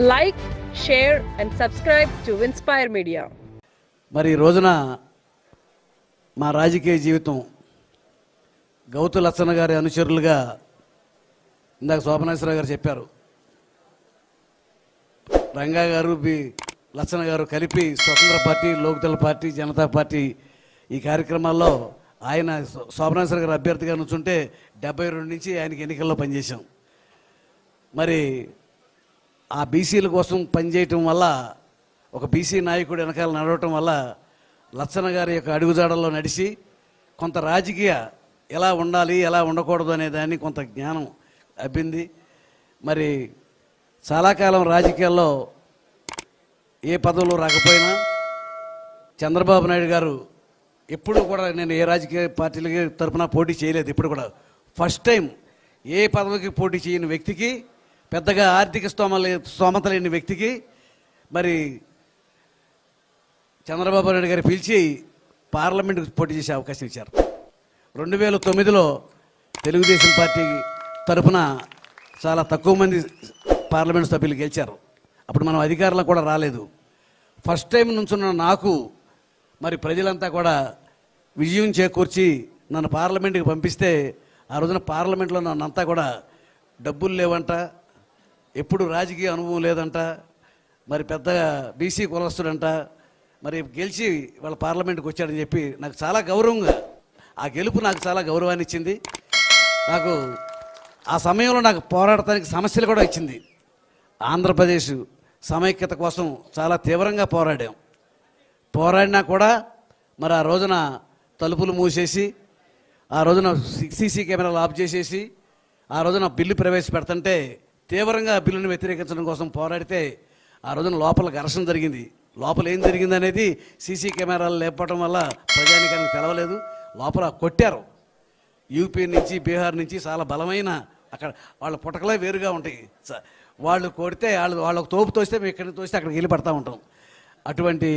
Like share and subscribe to Inspire Media. మరి ఈ రోజున మా రాజకీయ జీవితం గౌతు లచ్చన్న గారి అనుచరులుగా ఇందాక శోభనేశ్వరరావు గారు చెప్పారు. రంగా గారు బి లచ్చన్న గారు కలిపి Swatantra party Lokdal party Janata party ఈ కార్యక్రమాల్లో ఆయన శోభనేశ్వర గారు అభ్యర్థిగా నుంచుంటే డెబ్బై రెండు నుంచి ఆయనకి ఎన్నికల్లో పనిచేశాం. మరి ఆ బీసీల కోసం పనిచేయటం వల్ల ఒక బీసీ నాయకుడు వెనకాల నడవటం వల్ల లచ్చన గారి యొక్క అడుగుజాడల్లో నడిచి కొంత రాజకీయ ఎలా ఉండాలి ఎలా ఉండకూడదు అనే దాన్ని కొంత జ్ఞానం అబ్బింది. మరి చాలా కాలం రాజకీయాల్లో ఏ పదవులు రాకపోయినా చంద్రబాబు నాయుడు గారు ఎప్పుడు కూడా నేను ఏ రాజకీయ పార్టీలకి తరపున పోటీ చేయలేదు. ఇప్పుడు కూడా ఫస్ట్ టైం ఏ పదవికి పోటీ చేయని వ్యక్తికి పెద్దగా ఆర్థిక స్తోమ స్తోమత లేని వ్యక్తికి మరి చంద్రబాబు నాయుడు గారు పిలిచి పార్లమెంట్కి పోటీ చేసే అవకాశం ఇచ్చారు. రెండు వేల తొమ్మిదిలో తెలుగుదేశం పార్టీ తరపున చాలా తక్కువ మంది పార్లమెంట్ సభ్యులు గెలిచారు. అప్పుడు మనం అధికారంలో కూడా రాలేదు. ఫస్ట్ టైం నుంచున్న నాకు మరి ప్రజలంతా కూడా విజయం చేకూర్చి నన్ను పార్లమెంట్కి పంపిస్తే ఆ రోజున పార్లమెంట్లో నన్నంతా కూడా డబ్బులు లేవంట ఎప్పుడు రాజకీయ అనుభవం లేదంట మరి పెద్దగా బీసీ కులస్తుడంట మరి గెలిచి వాళ్ళ పార్లమెంట్కి వచ్చాడని చెప్పి నాకు చాలా గౌరవంగా ఆ గెలుపు నాకు చాలా గౌరవాన్ని ఇచ్చింది. నాకు ఆ సమయంలో నాకు పోరాడటానికి సమస్యలు కూడా ఇచ్చింది ఆంధ్రప్రదేశ్ సమైక్యత కోసం చాలా తీవ్రంగా పోరాడాం. పోరాడినా కూడా మరి ఆ రోజున తలుపులు మూసేసి ఆ రోజున సీసీ కెమెరాలు ఆఫ్ చేసేసి ఆ రోజున బిల్లు ప్రవేశపెడుతుంటే తీవ్రంగా బిల్లును వ్యతిరేకించడం కోసం పోరాడితే ఆ రోజున లోపల ఘర్షణ జరిగింది. లోపల ఏం జరిగింది అనేది సీసీ కెమెరాలు లేపడం వల్ల ప్రజానికానికి తెలవలేదు. లోపల కొట్టారు. యూపీ నుంచి బీహార్ నుంచి చాలా బలమైన అక్కడ వాళ్ళ పుటకలే వేరుగా ఉంటాయి. వాళ్ళు కొడితే వాళ్ళు వాళ్ళకు తోపు తోస్తే మేము ఇక్కడికి తోస్తే అక్కడికి వెళ్ళి పడతా ఉంటాం. అటువంటి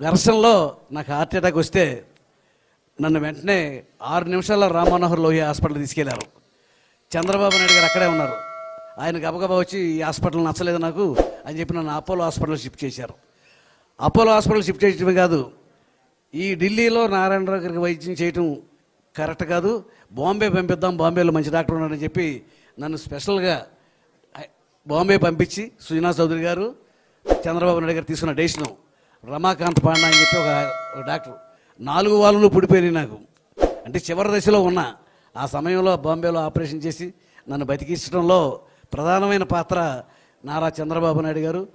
ఘర్షణలో నాకు హార్ట్ అటాక్ వస్తే నన్ను వెంటనే ఆరు నిమిషాల్లో రామ్మనోహర్ లోహియా హాస్పిటల్ తీసుకెళ్ళారు. చంద్రబాబు నాయుడు గారు అక్కడే ఉన్నారు. ఆయన గబగబా వచ్చి ఈ హాస్పిటల్ నచ్చలేదు నాకు అని చెప్పి నన్ను అపోలో హాస్పిటల్ షిఫ్ట్ చేశారు. అపోలో హాస్పిటల్ షిఫ్ట్ చేయటమే కాదు ఈ ఢిల్లీలో నారాయణరావు గారికి వైద్యం చేయటం కరెక్ట్ కాదు. బాంబే పంపిద్దాం బాంబేలో మంచి డాక్టర్ ఉన్నాడని చెప్పి నన్ను స్పెషల్గా బాంబే పంపించి సుజనా చౌదరి గారు చంద్రబాబు నాయుడు గారు తీసుకున్న డెసిషన్ రమాకాంత్ పాండా అని చెప్పి ఒక ఒక డాక్టర్. నాలుగు వాళ్ళు పుడిపోయినాయి నాకు. అంటే చివరి దశలో ఉన్నా ఆ సమయంలో బాంబేలో ఆపరేషన్ చేసి నన్ను బతికించడంలో ప్రధానమైన పాత్ర నారా చంద్రబాబు నాయుడు గారు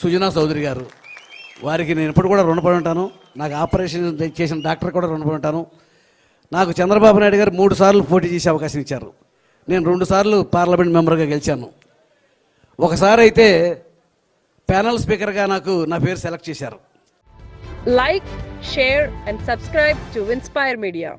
సుజనా చౌదరి గారు. వారికి నేను ఎప్పుడు కూడా రుణపడి ఉంటాను. నాకు ఆపరేషన్ చేసిన డాక్టర్ కూడా రుణపడి ఉంటాను. నాకు చంద్రబాబు నాయుడు గారు మూడు సార్లు పోటీ చేసే అవకాశం ఇచ్చారు. నేను రెండు సార్లు పార్లమెంట్ మెంబర్గా గెలిచాను. ఒకసారి అయితే ప్యానల్ స్పీకర్గా నాకు నా పేరు సెలెక్ట్ చేశారు. Like share and subscribe to Inspire Media.